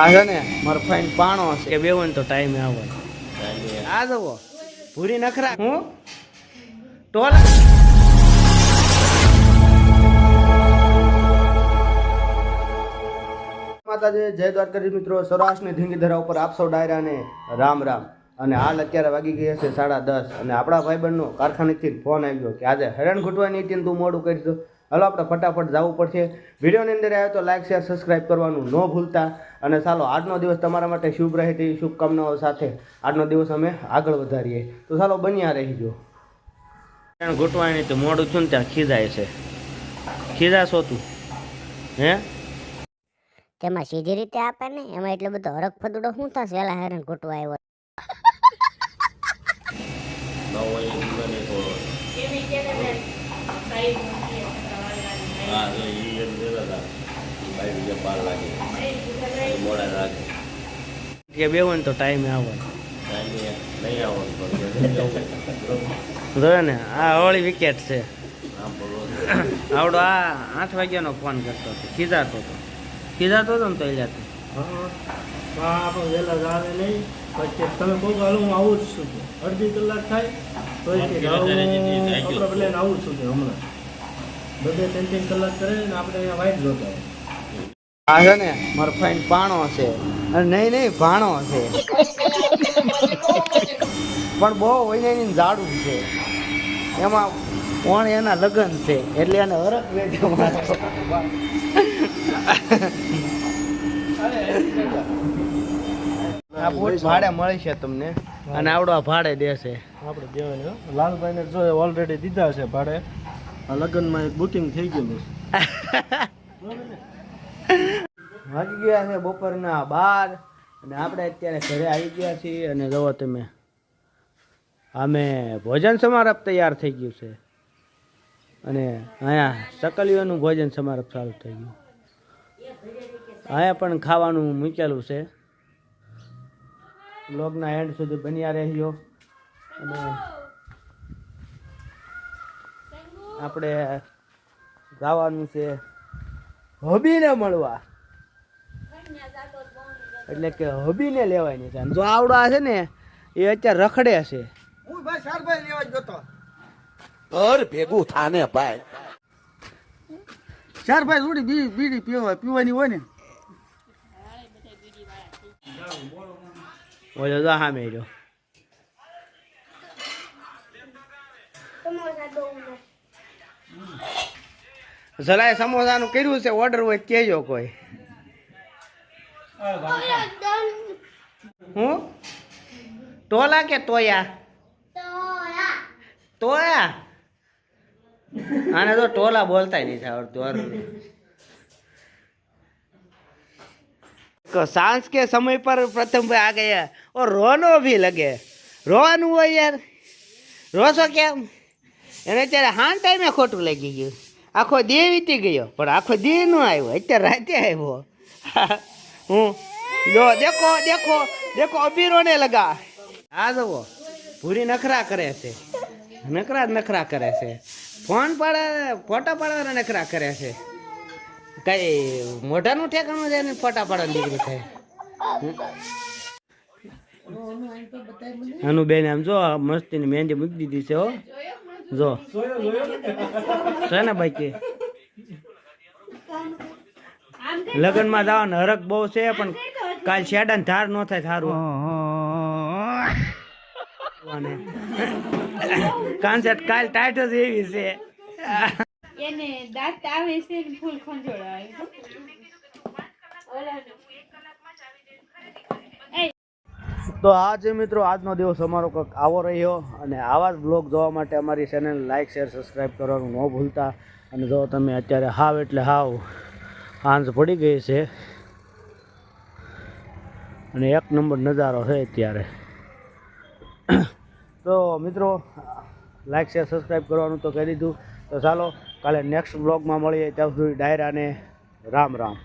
આ છે ને મારો ફાઈન પાણો છે. એ બેવો ને તો ટાઈમે આવો. આ જવો ભૂરી નખરા. હું? ટોલ. માતાજી જય દ્વારકાજી મિત્રો. સૌરાષ્ટ્રની ધીંગી ધરા ઉપર આપસો ડાયરાને રામ રામ. અને હાલ અત્યારે વાગી ગયા છે સાડા દસ. અને આપણા ભાઈબંધનો કારખાનેથી ફોન આવ્યો કે આજે હેરાન ઘૂંટવાની હતી ને તું મોડું કરી દો હાલો આપણે ફટાફટ જવું પડશે. વિડીયોની અંદર આવ્યો તો લાઈક શેર સબસ્ક્રાઈબ કરવાનું ન ભૂલતા. અને ચાલો આજનો દિવસ તમારા માટે શુભ રહે તેવી શુભકામનાઓ સાથે આજનો દિવસ અમે આગળ વધારીએ. તો ચાલો બન્યા રહીજો. ગોટવાની તો મોડું છું ને ત્યાં ખીજાય છે. ખીજાશો તું. હે? તેમાં સીધી રીતે આપે ને એમાં એટલો બધો હરખ ફદુડો શું થશે? વેલા હેરાન ઘૂંટવા આવ્યો. કે બેવો ને તો ટાઈમે આવો જોયો ને આ હોળી વિકેટ છે. આવડો આ આઠ વાગ્યાનો ફોન કરતો હતો ખીજાતો હતો. ખીજાતો હતો ને તો એટલે આપણે વહેલા આવે નહીં. પછી તમે કહો હું આવું જ છું કે અડધી કલાક થાય તો હું આવું છું હમણાં. બધે ત્રણ ત્રણ કલાક કરે ને આપણે અહીંયા વાઇટ જોતા હોય. ને મારો ફાઈન પાણો છે અને નહીં નહીં ભાણો છે પણ બહુ વૈનાની જાડું છે. એમાં કોણ એના લગ્ન છે. એટલે એને હરક વેચો આ બોટ ભાડે મળી છે તમને. અને આવડો ભાડે દેશે. આપણે દેવાની હો. લાલભાઈને જો ઓલરેડી દીધા છે ભાડે. લગ્નમાં એક બુકિંગ થઈ ગયેલું વાગી ગયા છે બપોરના બાર અને આપણે અત્યારે ઘરે આવી ગયા છીએ અને જુઓ તમે, અમે ભોજન સમારંભ તૈયાર થઈ ગયું છે. અને અહીંયા સકલીઓનું ભોજન સમારંભ ચાલુ થઈ ગયું. અહીંયા પણ ખાવાનું મૂકેલું છે. બ્લોગના એન્ડ સુધી બન્યા રહ્યો અને આપણે જવાનું છે. હબીને મળવા. એટલે કે હબીને લેવાની છે. અને જો આવડા છે ને એ અત્યારે રખડે છે. ઘર ભેગું થાને ભાઈ. ચાર ભાઈ થોડી બીડી બીડી પીવા પીવાની હોય ને. ઓલો જો સામે રહ્યો. જલાય સમોસાનું કર્યું છે ઓર્ડર હોય કહેજો કોઈ. હું? ટોલા કે તોયા? તોયા? આને તો ટોલા બોલતા નહીં આવડતું સાંજ કે સમય પર પ્રથમ ભાઈ આ ગયા. ઓ રોનો ભી લગે. રોવાનું હોય યાર. રોશો કેમ? એને અત્યારે હાન ટાઈમે ખોટું લાગી ગયું. આખો દેહ વીતી ગયો. પણ આખો દેહ ન આવ્યો. અત્યારે રાતે આવ્યો. હું. જો દેખો દેખો દેખો અબીરોને લગા. આ જવો ભૂરી નખરા કરે છે. નખરા જ નખરા કરે છે. ફોન પાડે ફોટા પાડવાના નખરા કરે છે. કઈ મોઢાનું ઠેકાણું છે ને ફોટા પાડવાની દીકરી થાય આનું બેન આમ જો મસ્તીની મહેંદી મૂકી દીધી છે હો. જો. છે ને બાકી? લગ્નમાં જવાનું હરક બહુ છે પણ કાલ શેડા ને ધાર ન થાય સારું અને કાંસેટ કાલ ટાઈટ જ એવી છે. એને દાંત આવે છે ને ફૂલ ખંજોળ આવે તો આ છે મિત્રો, આજનો દિવસ અમારો કંઈક આવો રહ્યો અને આવા જ બ્લોગ જોવા માટે અમારી ચેનલ લાઇક શેર સબસ્ક્રાઈબ કરવાનું ન ભૂલતા. અને જો તમે અત્યારે હાવ એટલે હાવ આંજ પડી ગઈ છે અને એક નંબર નજારો છે અત્યારે. તો મિત્રો લાઇક શેર સબસ્ક્રાઈબ કરવાનું તો કહી દીધું. તો ચાલો, કાલે નેક્સ્ટ બ્લોગમાં મળીએ. ત્યાં સુધી ડાયરાને રામ રામ.